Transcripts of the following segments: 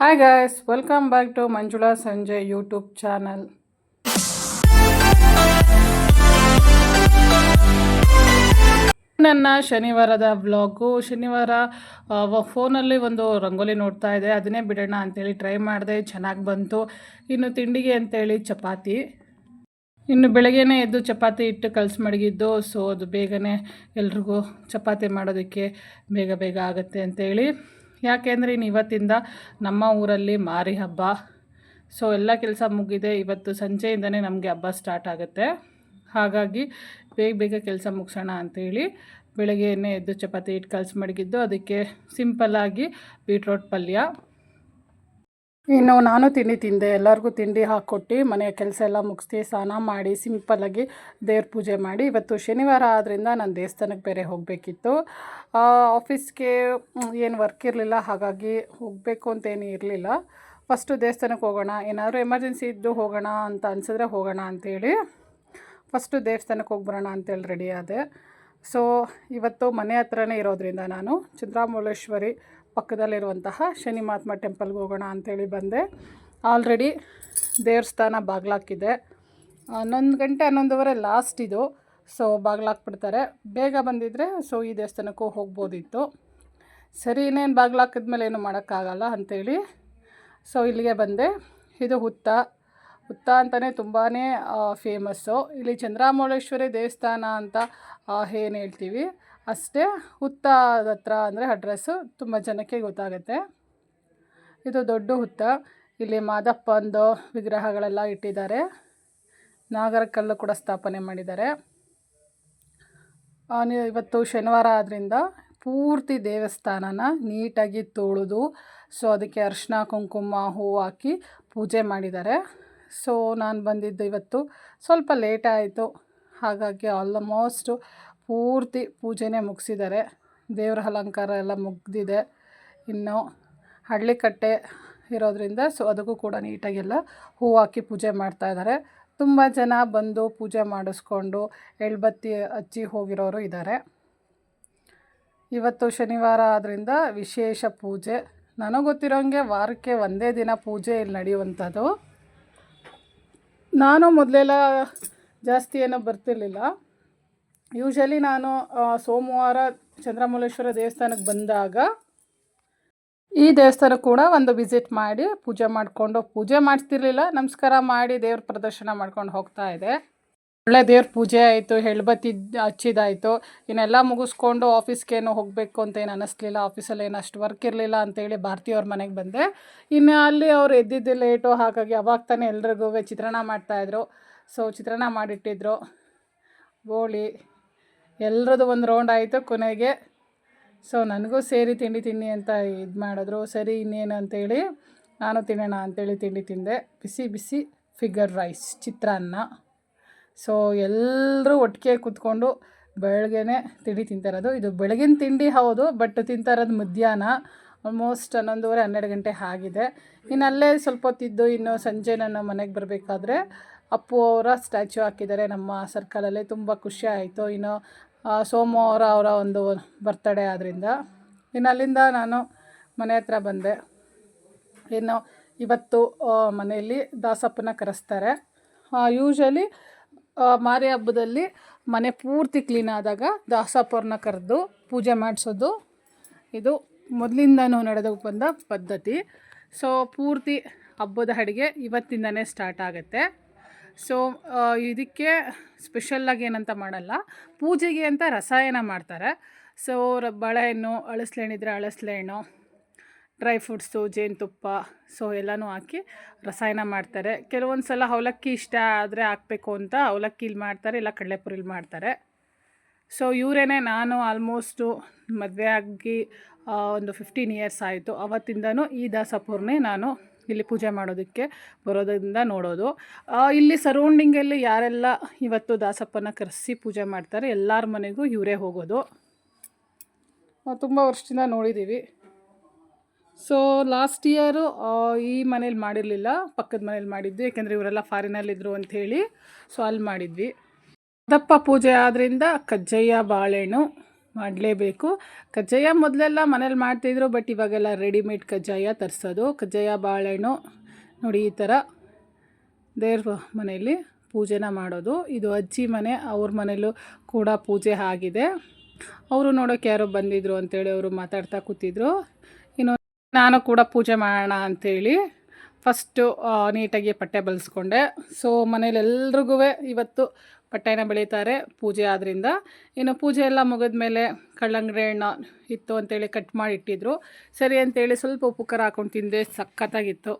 Hi guys welcome back to Manjula Sanjay YouTube channel ನನ್ನ ಶನಿವಾರದ vlog ಶನಿವಾರ ಫೋನಲ್ಲಿ ಒಂದು ರಂಗೋಲಿ ನೋಡ್ತಾ ಇದೆ ಅದನ್ನೇ ಬಿಡೋಣ ಅಂತೇಳಿ ಟ್ರೈ ಮಾಡಿದೆ. ಚೆನ್ನಾಗಿ ಬಂತು. ಇನ್ನು ತಿಂಡಿಗೆ ಅಂತೇಳಿ ಚಪಾತಿ. ಇನ್ನು ಬೆಳಗ್ಗೆನೇ ಎದ್ದು ಚಪಾತಿ ಇಟ್ಟು ಕಲಸಿ ಮಡಗಿದ್ದು ಸೊ ಅದು ಬೇಗನೆ ಎಲ್ರಿಗೂ ಚಪಾತಿ ಮಾಡೋದಕ್ಕೆ ಬೇಗ ಬೇಗ ಆಗುತ್ತೆ ಅಂತೇಳಿ. ಯಾಕೆಂದರೆ ಇನ್ನು ಇವತ್ತಿಂದ ನಮ್ಮ ಊರಲ್ಲಿ ಮಾರಿ ಹಬ್ಬ. ಸೊ ಎಲ್ಲ ಕೆಲಸ ಮುಗಿದೆ. ಇವತ್ತು ಸಂಜೆಯಿಂದನೇ ನಮಗೆ ಹಬ್ಬ ಸ್ಟಾರ್ಟ್ ಆಗುತ್ತೆ. ಹಾಗಾಗಿ ಬೇಗ ಬೇಗ ಕೆಲಸ ಮುಗಿಸೋಣ ಅಂಥೇಳಿ ಬೆಳಗ್ಗೆನೇ ಎದ್ದು ಚಪಾತಿ ಇಟ್ಟು ಕಲಸಿ ಮಡಗಿದ್ದು, ಅದಕ್ಕೆ ಸಿಂಪಲ್ಲಾಗಿ ಬೀಟ್ರೋಟ್ ಪಲ್ಯ. ಇನ್ನು ನಾನು ತಿಂಡಿ ತಿಂದೆ, ಎಲ್ಲರಿಗೂ ತಿಂಡಿ ಹಾಕ್ಕೊಟ್ಟು ಮನೆಯ ಕೆಲಸ ಎಲ್ಲ ಮುಗಿಸ್ತಿ ಸ್ನಾನ ಮಾಡಿ ಸಿಂಪಲ್ಲಾಗಿ ದೇವ್ರ ಪೂಜೆ ಮಾಡಿ. ಇವತ್ತು ಶನಿವಾರ ಆದ್ದರಿಂದ ನಾನು ದೇವಸ್ಥಾನಕ್ಕೆ ಬೇರೆ ಹೋಗಬೇಕಿತ್ತು. ಆಫೀಸ್ಗೆ ಏನು ವರ್ಕ್ ಇರಲಿಲ್ಲ, ಹಾಗಾಗಿ ಹೋಗಬೇಕು ಅಂತೇನು ಇರಲಿಲ್ಲ. ಫಸ್ಟು ದೇವಸ್ಥಾನಕ್ಕೆ ಹೋಗೋಣ, ಏನಾದರೂ ಎಮರ್ಜೆನ್ಸಿ ಇದ್ದು ಹೋಗೋಣ ಅಂತ ಅನ್ಸಿದ್ರೆ ಹೋಗೋಣ ಅಂಥೇಳಿ ಫಸ್ಟು ದೇವಸ್ಥಾನಕ್ಕೆ ಹೋಗ್ಬರೋಣ ಅಂತೇಳಿ ರೆಡಿ ಆದೆ. ಸೊ ಇವತ್ತು ಮನೆ ಹತ್ರನೇ ಇರೋದ್ರಿಂದ ನಾನು, ಚಂದ್ರಾಮೌಳೇಶ್ವರಿ ಪಕ್ಕದಲ್ಲಿರುವಂತಹ ಶನಿ ಮಹಾತ್ಮ ಟೆಂಪಲ್ಗೆ ಹೋಗೋಣ ಅಂಥೇಳಿ ಬಂದೆ. ಆಲ್ರೆಡಿ ದೇವಸ್ಥಾನ ಬಾಗ್ಲಾಕಿದೆ ಹನ್ನೊಂದು ಗಂಟೆ ಹನ್ನೊಂದುವರೆ ಲಾಸ್ಟ್ ಇದು. ಸೊ ಬಾಗ್ಲಾಕ್ಬಿಡ್ತಾರೆ ಬೇಗ ಬಂದಿದ್ದರೆ ಸೊ ಈ ದೇವಸ್ಥಾನಕ್ಕೂ ಹೋಗ್ಬೋದಿತ್ತು. ಸರಿ, ಇನ್ನೇನು ಬಾಗ್ಲಾಕಿದ್ಮೇಲೆ ಏನು ಮಾಡೋಕ್ಕಾಗಲ್ಲ ಅಂಥೇಳಿ ಸೊ ಇಲ್ಲಿಗೆ ಬಂದೆ. ಇದು ಹುತ್ತ. ಹುತ್ತ ಅಂತಲೇ ತುಂಬಾ ಫೇಮಸ್ಸು ಇಲ್ಲಿ ಚಂದ್ರಾಮೌಳೇಶ್ವರಿ ದೇವಸ್ಥಾನ ಅಂತ ಏನು ಹೇಳ್ತೀವಿ? ಅಷ್ಟೇ ಹುತ್ತದ ಹತ್ರ ಅಂದರೆ ಅಡ್ರೆಸ್ಸು ತುಂಬ ಜನಕ್ಕೆ ಗೊತ್ತಾಗುತ್ತೆ. ಇದು ದೊಡ್ಡ ಹುತ್ತ. ಇಲ್ಲಿ ಮಾದಪ್ಪಂದು ವಿಗ್ರಹಗಳೆಲ್ಲ ಇಟ್ಟಿದ್ದಾರೆ. ನಾಗರ ಕಲ್ಲು ಕೂಡ ಸ್ಥಾಪನೆ ಮಾಡಿದ್ದಾರೆ. ಇವತ್ತು ಶನಿವಾರ ಆದ್ದರಿಂದ ಪೂರ್ತಿ ದೇವಸ್ಥಾನನ ನೀಟಾಗಿ ತೊಳೆದು, ಸೊ ಅದಕ್ಕೆ ಅರಿಶಿನ, ಕುಂಕುಮ, ಹೂವು ಹಾಕಿ ಪೂಜೆ ಮಾಡಿದ್ದಾರೆ. ಸೊ ನಾನು ಬಂದಿದ್ದು ಇವತ್ತು ಸ್ವಲ್ಪ ಲೇಟ್ ಆಯಿತು. ಹಾಗಾಗಿ ಆಲ್ಮೋಸ್ಟು ಪೂರ್ತಿ ಪೂಜೆನೇ ಮುಗಿಸಿದ್ದಾರೆ. ದೇವರ ಅಲಂಕಾರ ಎಲ್ಲ ಮುಗಿದಿದೆ. ಇನ್ನು ಹಳ್ಳಿಕಟ್ಟೆ ಇರೋದ್ರಿಂದ ಸೊ ಅದಕ್ಕೂ ಕೂಡ ನೀಟಾಗೆಲ್ಲ ಹೂವು ಹಾಕಿ ಪೂಜೆ ಮಾಡ್ತಾಯಿದ್ದಾರೆ ತುಂಬ ಜನ ಬಂದು ಪೂಜೆ ಮಾಡಿಸ್ಕೊಂಡು ಎಳ್ಬತ್ತಿ ಹಚ್ಚಿ ಹೋಗಿರೋರು ಇದ್ದಾರೆ. ಇವತ್ತು ಶನಿವಾರ ಆದ್ದರಿಂದ ವಿಶೇಷ ಪೂಜೆ. ನನಗೆ ಗೊತ್ತಿರೋಂಗೆ ವಾರಕ್ಕೆ ಒಂದೇ ದಿನ ಪೂಜೆ ಇಲ್ಲಿ ನಡೆಯುವಂಥದ್ದು. ನಾನು ಮೊದಲೆಲ್ಲ ಜಾಸ್ತಿ ಏನೋ ಬರ್ತಿರ್ಲಿಲ್ಲ. ಯೂಶಲಿ ನಾನು ಸೋಮವಾರ ಚಂದ್ರಮೌಳೇಶ್ವರ ದೇವಸ್ಥಾನಕ್ಕೆ ಬಂದಾಗ ಈ ದೇವಸ್ಥಾನ ಕೂಡ ಒಂದು ವಿಸಿಟ್ ಮಾಡಿ ಪೂಜೆ ಮಾಡಿಕೊಂಡು, ಪೂಜೆ ಮಾಡಿಸ್ತಿರ್ಲಿಲ್ಲ ನಮಸ್ಕಾರ ಮಾಡಿ ದೇವ್ರ ಪ್ರದರ್ಶನ ಮಾಡ್ಕೊಂಡು ಹೋಗ್ತಾ ಇದೆ. ಒಳ್ಳೆ ದೇವ್ರ ಪೂಜೆ ಆಯಿತು, ಹೆಳ್ಬತ್ತಿ ಹಚ್ಚಿದಾಯಿತು, ಇನ್ನೆಲ್ಲ ಮುಗಿಸ್ಕೊಂಡು ಆಫೀಸ್ಗೇನು ಹೋಗಬೇಕು ಅಂತ ಏನು ಅನ್ನಿಸ್ಲಿಲ್ಲ ಆಫೀಸಲ್ಲಿ ಏನು ಅಷ್ಟು ವರ್ಕ್ ಇರಲಿಲ್ಲ ಅಂತೇಳಿ ಭಾರತೀಯವ್ರ ಮನೆಗೆ ಬಂದೆ. ಇನ್ನು ಅಲ್ಲಿ ಅವ್ರು ಎದ್ದಿದ್ದು ಲೇಟು ಹಾಗಾಗಿ ಅವಾಗ ತಾನೇ ಎಲ್ರಿಗೂ ಚಿತ್ರಾನ್ನ ಮಾಡ್ತಾಯಿದ್ರು ಸೊ ಚಿತ್ರಾನ್ನ ಮಾಡಿಟ್ಟಿದ್ರು. ಗೋಳಿ ಎಲ್ಲರದ್ದು ಒಂದು ರೌಂಡ್ ಆಯಿತು ಕೊನೆಗೆ. ಸೊ ನನಗೂ ಸೇರಿ ತಿಂಡಿ ತಿನ್ನಿ ಅಂತ ಇದು ಮಾಡಿದ್ರು. ಸರಿ, ಇನ್ನೇನು ಅಂತೇಳಿ ನಾನು ತಿನ್ನೋಣ ಅಂತೇಳಿ ತಿಂಡಿ ತಿಂದೆ. ಬಿಸಿ ಬಿಸಿ ಫಿಗರ್ ರೈಸ್ ಚಿತ್ರಾನ್ನ. ಸೊ ಎಲ್ಲರೂ ಒಟ್ಟಿಗೆ ಕೂತ್ಕೊಂಡು ಬೆಳಗ್ಗೆನೇ ತಿಂಡಿ ತಿಂತಾರದು ಇದು ಬೆಳಗಿನ ತಿಂಡಿ ಹೌದು, ಬಟ್ ತಿಂತಾರದು ಮಧ್ಯಾಹ್ನ. ಆಲ್ಮೋಸ್ಟ್ ಹನ್ನೊಂದುವರೆ, ಹನ್ನೆರಡು ಗಂಟೆ ಆಗಿದೆ. ಇನ್ನು ಅಲ್ಲೇ ಸ್ವಲ್ಪ ಹೊತ್ತಿದ್ದು ಇನ್ನು ಸಂಜೆ ನನ್ನ ಮನೆಗೆ ಬರಬೇಕಾದ್ರೆ ಅಪ್ಪು ಅವರ ಸ್ಟ್ಯಾಚ್ಯೂ ಹಾಕಿದ್ದಾರೆ. ನಮ್ಮ ಸರ್ಕಲಲ್ಲಿ ತುಂಬ ಖುಷಿ ಆಯಿತು. ಇನ್ನು ಸೋಮವಾರ ಅವರ ಒಂದು ಬರ್ತಡೇ ಆದ್ದರಿಂದ ಇನ್ನು ಅಲ್ಲಿಂದ ನಾನು ಮನೆ ಹತ್ರ ಬಂದೆ. ಇನ್ನು ಇವತ್ತು ಮನೆಯಲ್ಲಿ ದಾಸಪ್ಪನ ಕರೆಸ್ತಾರೆ. ಯೂಶಲಿ ಮಾರಿ ಹಬ್ಬದಲ್ಲಿ ಮನೆ ಪೂರ್ತಿ ಕ್ಲೀನ್ ಆದಾಗ ದಾಸಪ್ಪವ್ರನ್ನ ಕರೆದು ಪೂಜೆ ಮಾಡಿಸೋದು. ಇದು ಮೊದಲಿಂದನೂ ನಡೆದು ಬಂದ ಪದ್ಧತಿ. ಸೊ ಪೂರ್ತಿ ಹಬ್ಬದ ಅಡುಗೆ ಇವತ್ತಿಂದನೇ ಸ್ಟಾರ್ಟ್ ಆಗುತ್ತೆ. ಸೊ ಇದಕ್ಕೆ ಸ್ಪೆಷಲ್ಲಾಗಿ ಏನಂತ ಮಾಡಲ್ಲ, ಪೂಜೆಗೆ ಅಂತ ರಸಾಯನ ಮಾಡ್ತಾರೆ. ಸೊ ಬಾಳೆಹಣ್ಣು ಅಳಸ್ಲೆಹಣ್ಣಿದ್ರೆ ಅಳಸ್ಲೆಹಣ್ಣು ಡ್ರೈ ಫ್ರೂಟ್ಸು, ಜೇನುತುಪ್ಪ, ಸೊ ಎಲ್ಲನೂ ಹಾಕಿ ರಸಾಯನ ಮಾಡ್ತಾರೆ. ಕೆಲವೊಂದು ಸಲ ಅವಲಕ್ಕಿ ಇಷ್ಟ ಆದರೆ ಹಾಕಬೇಕು ಅಂತ ಅವಲಕ್ಕಿಲಿ ಮಾಡ್ತಾರೆ, ಇಲ್ಲ ಕಡಲೆಪುರಿಲಿ ಮಾಡ್ತಾರೆ. ಸೊ ಇವರೇನೆ ನಾನು ಆಲ್ಮೋಸ್ಟು ಮದುವೆ ಆಗಿ ಒಂದು ಫಿಫ್ಟೀನ್ ಇಯರ್ಸ್ ಆಯಿತು. ಅವತ್ತಿಂದನೂ ಈ ದಾಸಪುರನೇ ನಾನು ಇಲ್ಲಿ ಪೂಜೆ ಮಾಡೋದಕ್ಕೆ ಬರೋದರಿಂದ ನೋಡೋದು. ಇಲ್ಲಿ ಸರೌಂಡಿಂಗಲ್ಲಿ ಯಾರೆಲ್ಲ ಇವತ್ತು ದಾಸಪ್ಪನ ಕರೆಸಿ ಪೂಜೆ ಮಾಡ್ತಾರೆ, ಎಲ್ಲರ ಮನೆಗೂ ಇವರೇ ಹೋಗೋದು. ತುಂಬ ವರ್ಷದಿಂದ ನೋಡಿದ್ದೀವಿ ಸೊ ಲಾಸ್ಟ್ ಇಯರು ಈ ಮನೇಲಿ ಮಾಡಿರಲಿಲ್ಲ, ಪಕ್ಕದ ಮನೇಲಿ ಮಾಡಿದ್ವಿ, ಯಾಕೆಂದರೆ ಇವರೆಲ್ಲ ಫಾರಿನಲ್ಲಿದ್ದರು ಅಂಥೇಳಿ. ಸೊ ಅಲ್ಲಿ ಮಾಡಿದ್ವಿ. ದಪ್ಪ ಪೂಜೆ ಆದ್ದರಿಂದ ಕಜ್ಜಯ್ಯ ಬಾಳೆಹಣ್ಣು ಮಾಡಲೇಬೇಕು. ಕಜ್ಜಾಯ ಮೊದಲೆಲ್ಲ ಮನೇಲಿ ಮಾಡ್ತಿದ್ರು, ಬಟ್ ಇವಾಗೆಲ್ಲ ರೆಡಿಮೇಡ್ ಕಜ್ಜಾಯ ತರಿಸೋದು. ಕಜ್ಜಾಯ ಬಾಳೆಹಣ್ಣು, ನೋಡಿ ಈ ಥರ. ದೇವ್ರ ಮನೆಯಲ್ಲಿ ಪೂಜೆನ ಮಾಡೋದು. ಇದು ಅಜ್ಜಿ ಮನೆ, ಅವ್ರ ಮನೇಲೂ ಕೂಡ ಪೂಜೆ ಆಗಿದೆ. ಅವರು ನೋಡೋಕೆ ಯಾರೋ ಬಂದಿದ್ರು ಅಂತೇಳಿ ಅವರು ಮಾತಾಡ್ತಾ ಕೂತಿದ್ರು. ನಾನು ಕೂಡ ಪೂಜೆ ಮಾಡೋಣ ಅಂಥೇಳಿ ಫಸ್ಟು ನೀಟಾಗಿ ಪಟ್ಟೆ ಬಳಸ್ಕೊಂಡೆ ಸೊ ಮನೇಲಿ ಎಲ್ರಿಗೂ ಇವತ್ತು ಪಟ್ಟೆನ ಬೆಳೀತಾರೆ ಪೂಜೆ ಆದ್ದರಿಂದ ಇನ್ನು ಪೂಜೆ ಎಲ್ಲ ಮುಗಿದ ಮೇಲೆ ಕಳ್ಳಂಗಡಿ ಹಣ್ಣು ಇತ್ತು ಅಂತೇಳಿ ಕಟ್ ಮಾಡಿ ಇಟ್ಟಿದ್ರು. ಸರಿ ಅಂತೇಳಿ ಸ್ವಲ್ಪ ಉಪ್ಪು ಖಾರ ಹಾಕೊಂಡು ತಿಂದೆ, ಸಖತ್ತಾಗಿತ್ತು.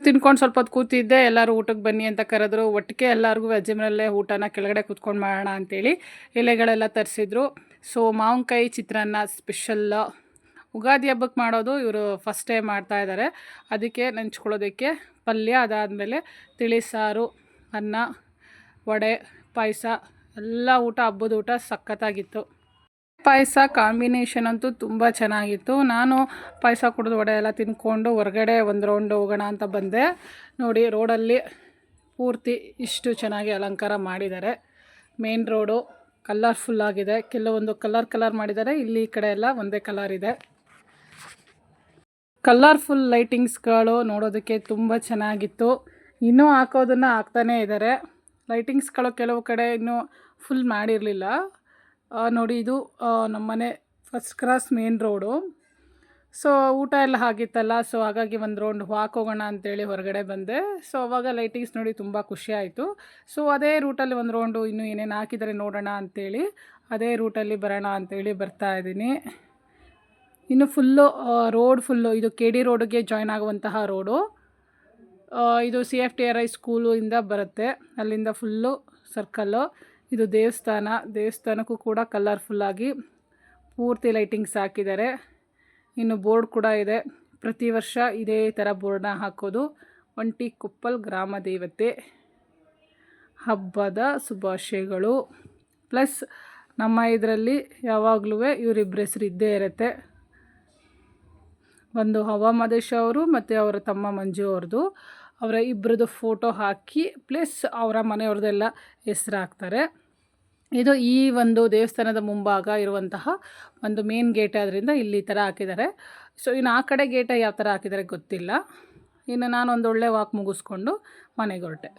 ತಿನ್ಕೊಂಡು ಸ್ವಲ್ಪ ಹೊತ್ತು ಕೂತಿದ್ದೆ, ಎಲ್ಲರೂ ಊಟಕ್ಕೆ ಬನ್ನಿ ಅಂತ ಕರೆದ್ರು. ಒಟ್ಟಿಗೆ ಎಲ್ಲರಿಗೂ ಅಜ್ಜಿ ಮನೆಯಲ್ಲೇ ಊಟನ ಕೆಳಗಡೆ ಕೂತ್ಕೊಂಡು ಮಾಡೋಣ ಅಂತೇಳಿ ಎಲೆಗಳೆಲ್ಲ ತರಿಸಿದ್ರು. ಸೊ ಮಾವಿನಕಾಯಿ ಚಿತ್ರಾನ್ನ ಸ್ಪೆಷಲ್ ಉಗಾದಿ ಹಬ್ಬಕ್ಕೆ ಮಾಡೋದು ಇವರು ಫಸ್ಟ್ ಟೈಮ್ ಮಾಡ್ತಾ ಇದ್ದಾರೆ ಅದಕ್ಕೆ ನೆಂಚ್ಕೊಳ್ಳೋದಕ್ಕೆ ಪಲ್ಯ, ಅದಾದಮೇಲೆ ತಿಳಿ ಸಾರು, ಅನ್ನ, ವಡೆ, ಪಾಯಸ, ಎಲ್ಲ ಊಟ, ಹಬ್ಬದ ಊಟ ಸಖತ್ತಾಗಿತ್ತು. ಪಾಯಸ ಕಾಂಬಿನೇಷನ್ ಅಂತೂ ತುಂಬ ಚೆನ್ನಾಗಿತ್ತು. ನಾನು ಪಾಯಸ ಕುಡಿದು ವಡೆ ಎಲ್ಲ ತಿನ್ಕೊಂಡು ಹೊರಗಡೆ ಒಂದು ರೌಂಡ್ ಹೋಗೋಣ ಅಂತ ಬಂದೆ. ನೋಡಿ ರೋಡಲ್ಲಿ ಪೂರ್ತಿ ಇಷ್ಟು ಚೆನ್ನಾಗಿ ಅಲಂಕಾರ ಮಾಡಿದ್ದಾರೆ. ಮೇನ್ ರೋಡು ಕಲರ್ಫುಲ್ ಆಗಿದೆ. ಕೆಲವೊಂದು ಕಲರ್ ಕಲರ್ ಮಾಡಿದ್ದಾರೆ. ಇಲ್ಲಿ ಈ ಕಡೆ ಎಲ್ಲ ಒಂದೇ ಕಲರ್ ಇದೆ. ಕಲರ್ಫುಲ್ ಲೈಟಿಂಗ್ಸ್ಗಳು ನೋಡೋದಕ್ಕೆ ತುಂಬ ಚೆನ್ನಾಗಿತ್ತು. ಇನ್ನೂ ಹಾಕೋದನ್ನು ಹಾಕ್ತಾನೇ ಇದ್ದಾರೆ ಲೈಟಿಂಗ್ಸ್ಗಳು ಕೆಲವು ಕಡೆ ಇನ್ನೂ ಫುಲ್ ಮಾಡಿರಲಿಲ್ಲ. ನೋಡಿ ಇದು ನಮ್ಮನೆ first cross main road. So, ಊಟ ಎಲ್ಲ ಆಗಿತ್ತಲ್ಲ, ಸೊ ಹಾಗಾಗಿ ಒಂದು ರೌಂಡ್ ವಾಕ್ ಹೋಗೋಣ ಅಂತೇಳಿ ಹೊರಗಡೆ ಬಂದೆ. ಸೊ, ಅವಾಗ ಲೈಟಿಂಗ್ಸ್ ನೋಡಿ ತುಂಬ ಖುಷಿ ಆಯಿತು. ಸೊ, ಅದೇ ರೂಟಲ್ಲಿ ಒಂದು ರೌಂಡು ಇನ್ನೂ ಏನೇನು ಹಾಕಿದರೆ ನೋಡೋಣ ಅಂಥೇಳಿ ಅದೇ ರೂಟಲ್ಲಿ ಬರೋಣ ಅಂಥೇಳಿ ಬರ್ತಾ ಇದ್ದೀನಿ. ಇನ್ನು ಫುಲ್ಲು ರೋಡ್ ಫುಲ್ಲು, ಇದು ಕೆ ಡಿ ರೋಡ್ಗೆ ಜಾಯ್ನ್ ಆಗುವಂತಹ ರೋಡು. ಇದು C F T R I ಸ್ಕೂಲಿಂದ ಬರುತ್ತೆ. ಅಲ್ಲಿಂದ ಫುಲ್ಲು ಸರ್ಕಲ್ಲು ಇದು ದೇವಸ್ಥಾನ. ದೇವಸ್ಥಾನಕ್ಕೂ ಕೂಡ ಕಲರ್ಫುಲ್ಲಾಗಿ ಪೂರ್ತಿ ಲೈಟಿಂಗ್ಸ್ ಹಾಕಿದ್ದಾರೆ. ಇನ್ನು ಬೋರ್ಡ್ ಕೂಡ ಇದೆ. ಪ್ರತಿ ವರ್ಷ ಇದೇ ಥರ ಬೋರ್ಡ್ನ ಹಾಕೋದು. ಒಂಟಿ ಕುಪ್ಪಲ್ ಗ್ರಾಮ ದೇವತೆ. ಹಬ್ಬದ ಶುಭಾಶಯಗಳು. ಪ್ಲಸ್ ನಮ್ಮ ಇದರಲ್ಲಿ ಯಾವಾಗಲೂ ಇವರಿಬ್ಬರ ಹೆಸರು ಇದ್ದೇ ಇರುತ್ತೆ. ಒಂದು ಹವಾ ಅವರು ಮತ್ತು ಅವರ ತಮ್ಮ ಮಂಜು ಅವ್ರದ್ದು. ಅವರ ಇಬ್ಬರದ್ದು ಫೋಟೋ ಹಾಕಿ, ಪ್ಲಸ್ ಅವರ ಮನೆಯವ್ರದ್ದೆಲ್ಲ ಹೆಸರು ಹಾಕ್ತಾರೆ. ಇದು ಈ ಒಂದು ದೇವಸ್ಥಾನದ ಮುಂಭಾಗ ಇರುವಂತಹ ಒಂದು ಮೇನ್ ಗೇಟ್ ಆದ್ದರಿಂದ ಇಲ್ಲಿ ಈ ಥರ ಹಾಕಿದ್ದಾರೆ. ಸೊ ಇನ್ನು ಆ ಕಡೆ ಗೇಟ ಯಾವ ಥರ ಹಾಕಿದ್ದಾರೆ ಗೊತ್ತಿಲ್ಲ. ಇನ್ನು ನಾನು ಒಂದು ಒಳ್ಳೆ ವಾಕ್ ಮುಗಿಸ್ಕೊಂಡು ಮನೆಗೆ ಹೊರಟೆ.